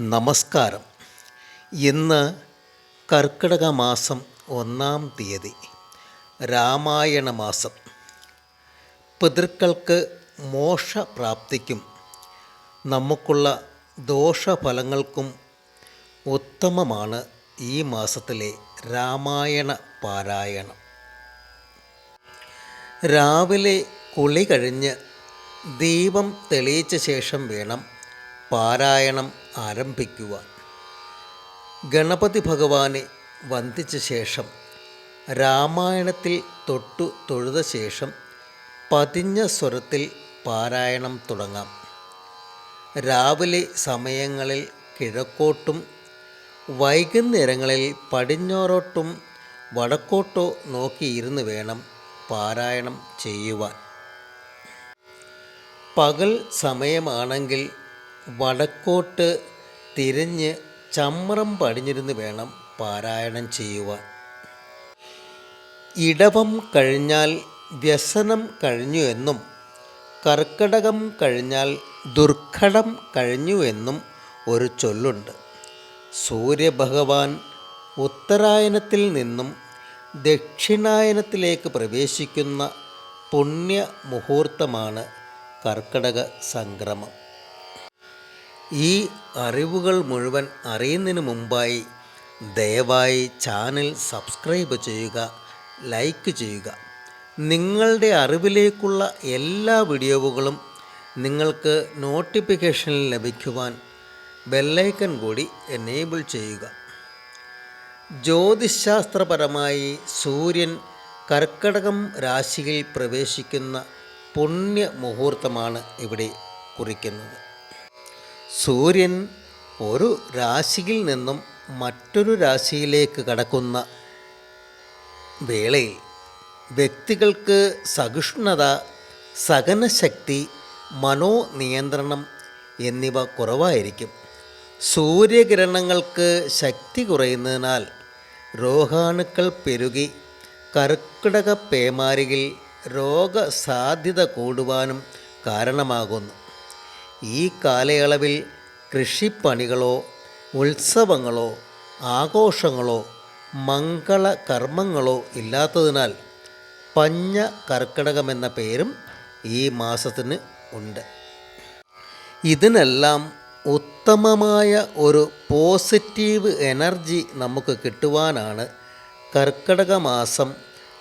നമസ്കാരം. ഇന്ന് കർക്കിടക മാസം ഒന്നാം തീയതി രാമായണ മാസം. പിതൃക്കൾക്ക് മോക്ഷപ്രാപ്തിക്കും നമുക്കുള്ള ദോഷഫലങ്ങൾക്കും ഉത്തമമാണ് ഈ മാസത്തിലെ രാമായണ പാരായണം. രാവിലെ കുളി കഴിഞ്ഞ് ദീപം തെളിയിച്ച ശേഷം വേണം പാരായണം ആരംഭിക്കുവാൻ ഗണപതി ഭഗവാനെ വന്ദിച്ച ശേഷം രാമായണത്തിൽ തൊട്ടു തൊഴുത ശേഷം പതിഞ്ഞ സ്വരത്തിൽ പാരായണം തുടങ്ങാം. രാവിലെ സമയങ്ങളിൽ കിഴക്കോട്ടും വൈകുന്നേരങ്ങളിൽ പടിഞ്ഞാറോട്ടും വടക്കോട്ടോ നോക്കിയിരുന്ന് വേണം പാരായണം ചെയ്യുവാൻ. പകൽ സമയമാണെങ്കിൽ വടക്കോട്ട് തിരിഞ്ഞ് ചമ്രം പടിഞ്ഞിരുന്ന് വേണം പാരായണം ചെയ്യുവാൻ. ഇടവം കഴിഞ്ഞാൽ വ്യസനം കഴിഞ്ഞു എന്നും കർക്കടകം കഴിഞ്ഞാൽ ദുർഘടം കഴിഞ്ഞു എന്നും ഒരു ചൊല്ലുണ്ട്. സൂര്യഭഗവാൻ ഉത്തരായനത്തിൽ നിന്നും ദക്ഷിണായനത്തിലേക്ക് പ്രവേശിക്കുന്ന പുണ്യ മുഹൂർത്തമാണ് കർക്കടക സംക്രമം. ഈ അറിവുകൾ മുഴുവൻ അറിയുന്നതിന് മുമ്പായി ദയവായി ചാനൽ സബ്സ്ക്രൈബ് ചെയ്യുക ലൈക്ക് ചെയ്യുക. നിങ്ങളുടെ അറിവിലേക്കുള്ള എല്ലാ വീഡിയോകളും നിങ്ങൾക്ക് നോട്ടിഫിക്കേഷനിൽ ലഭിക്കുവാൻ ബെല്ലൈക്കൺ കൂടി എനേബിൾ ചെയ്യുക. ജ്യോതിശാസ്ത്രപരമായി സൂര്യൻ കർക്കടകം രാശിയിൽ പ്രവേശിക്കുന്ന പുണ്യ മുഹൂർത്തമാണ് ഇവിടെ കുറിക്കുന്നത്. സൂര്യൻ ഒരു രാശിയിൽ നിന്നും മറ്റൊരു രാശിയിലേക്ക് കടക്കുന്ന വേളയിൽ വ്യക്തികൾക്ക് സഹിഷ്ണുത സഹനശക്തി മനോനിയന്ത്രണം എന്നിവ കുറവായിരിക്കും. സൂര്യകിരണങ്ങൾക്ക് ശക്തി കുറയുന്നതിനാൽ രോഗാണുക്കൾ പെരുകി കർക്കിടക പേമാരിയിൽ രോഗസാധ്യത കൂടുവാനും കാരണമാകുന്നു. ഈ കാലയളവിൽ കൃഷിപ്പണികളോ ഉത്സവങ്ങളോ ആഘോഷങ്ങളോ മംഗള കർമ്മങ്ങളോ ഇല്ലാത്തതിനാൽ പഞ്ഞ കർക്കിടകമെന്ന പേരും ഈ മാസത്തിന് ഉണ്ട്. ഇതിനെല്ലാം ഉത്തമമായ ഒരു പോസിറ്റീവ് എനർജി നമുക്ക് കിട്ടുവാനാണ് കർക്കിടക മാസം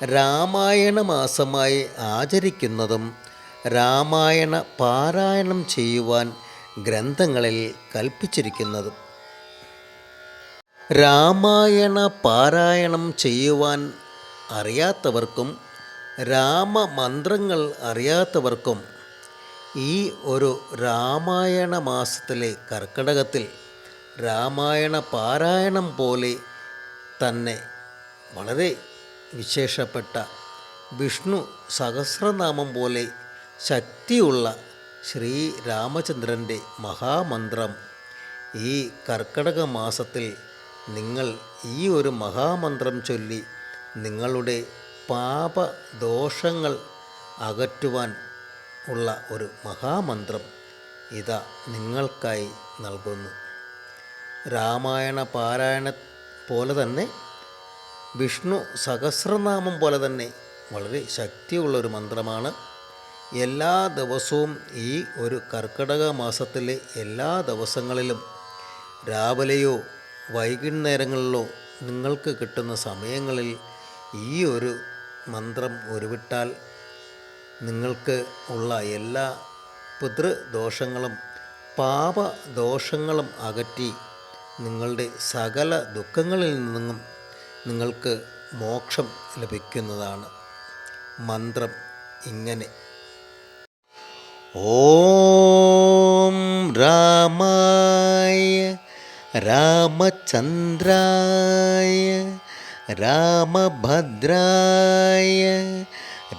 രാമായണ മാസമായി ആചരിക്കുന്നതും രാമായണ പാരായണം ചെയ്യുവാൻ ഗ്രന്ഥങ്ങളിൽ കൽപ്പിച്ചിരിക്കുന്നത്. രാമായണ പാരായണം ചെയ്യുവാൻ അറിയാത്തവർക്കും രാമമന്ത്രങ്ങൾ അറിയാത്തവർക്കും ഈ ഒരു രാമായണ മാസത്തിലെ കർക്കിടകത്തിൽ രാമായണ പാരായണം പോലെ തന്നെ വളരെ വിശേഷപ്പെട്ട വിഷ്ണു സഹസ്രനാമം പോലെ ശക്തിയുള്ള ശ്രീരാമചന്ദ്രന്റെ മഹാമന്ത്രം ഈ കർക്കടക മാസത്തിൽ നിങ്ങൾ ഈ ഒരു മഹാമന്ത്രം ചൊല്ലി നിങ്ങളുടെ പാപദോഷങ്ങൾ അകറ്റുവാൻ ഉള്ള ഒരു മഹാമന്ത്രം ഇതാ നിങ്ങൾക്കായി നൽകുന്നു. രാമായണ പാരായണ പോലെ തന്നെ വിഷ്ണു സഹസ്രനാമം പോലെ തന്നെ വളരെ ശക്തിയുള്ളൊരു മന്ത്രമാണ് എല്ലാ ദിവസവും ഈ ഒരു കർക്കിടക മാസത്തിലെ എല്ലാ ദിവസങ്ങളിലും രാവിലെയോ വൈകുന്നേരങ്ങളിലോ നിങ്ങൾക്ക് കിട്ടുന്ന സമയങ്ങളിൽ ഈ ഒരു മന്ത്രം ഉരുവിട്ടാൽ നിങ്ങൾക്ക് ഉള്ള എല്ലാ പിതൃദോഷങ്ങളും പാപദോഷങ്ങളും അകറ്റി നിങ്ങളുടെ സകല ദുഃഖങ്ങളിൽ നിന്നും നിങ്ങൾക്ക് മോക്ഷം ലഭിക്കുന്നതാണ്. മന്ത്രം ഇങ്ങനെ. ഓം രാമായ രാമചന്ദ്രായ രാമഭദ്രായ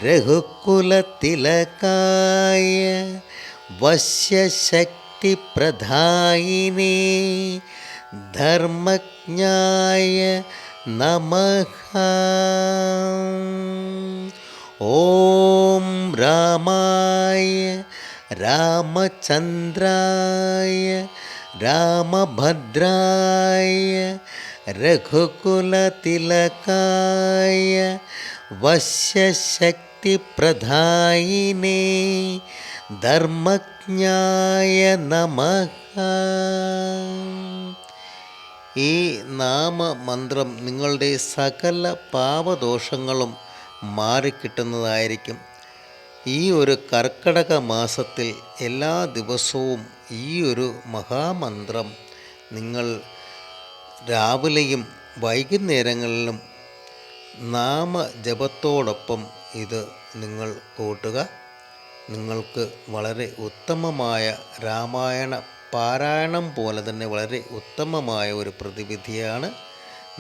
രഘുകുലതിലകായ വശ്യശക്തിപ്രധായിനേ ധർമ്മജ്ഞായ നമഃ ഓം രാമായ രാമചന്ദ്രായ രാമഭദ്രായ രഘുകുലതിലകായ വശ്യശക്തിപ്രധായിനേ ധർമ്മജ്ഞായ നമ. ഈ നാമമന്ത്രം നിങ്ങളുടെ സകല പാപദോഷങ്ങളും മാറിക്കിട്ടുന്നതായിരിക്കും. ഈ ഒരു കർക്കടക മാസത്തിൽ എല്ലാ ദിവസവും ഈ ഒരു മഹാമന്ത്രം നിങ്ങൾ രാവിലെയും വൈകുന്നേരങ്ങളിലും നാമജപത്തോടൊപ്പം ഇത് നിങ്ങൾ കൂട്ടുക. നിങ്ങൾക്ക് വളരെ ഉത്തമമായ രാമായണ പാരായണം പോലെ തന്നെ വളരെ ഉത്തമമായ ഒരു പ്രതിവിധിയാണ്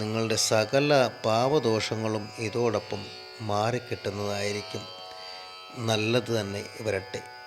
നിങ്ങളുടെ സകല പാവദോഷങ്ങളും ഇതോടൊപ്പം മാറിക്കിട്ടുന്നതായിരിക്കും. നല്ലത് തന്നെ വരട്ടെ.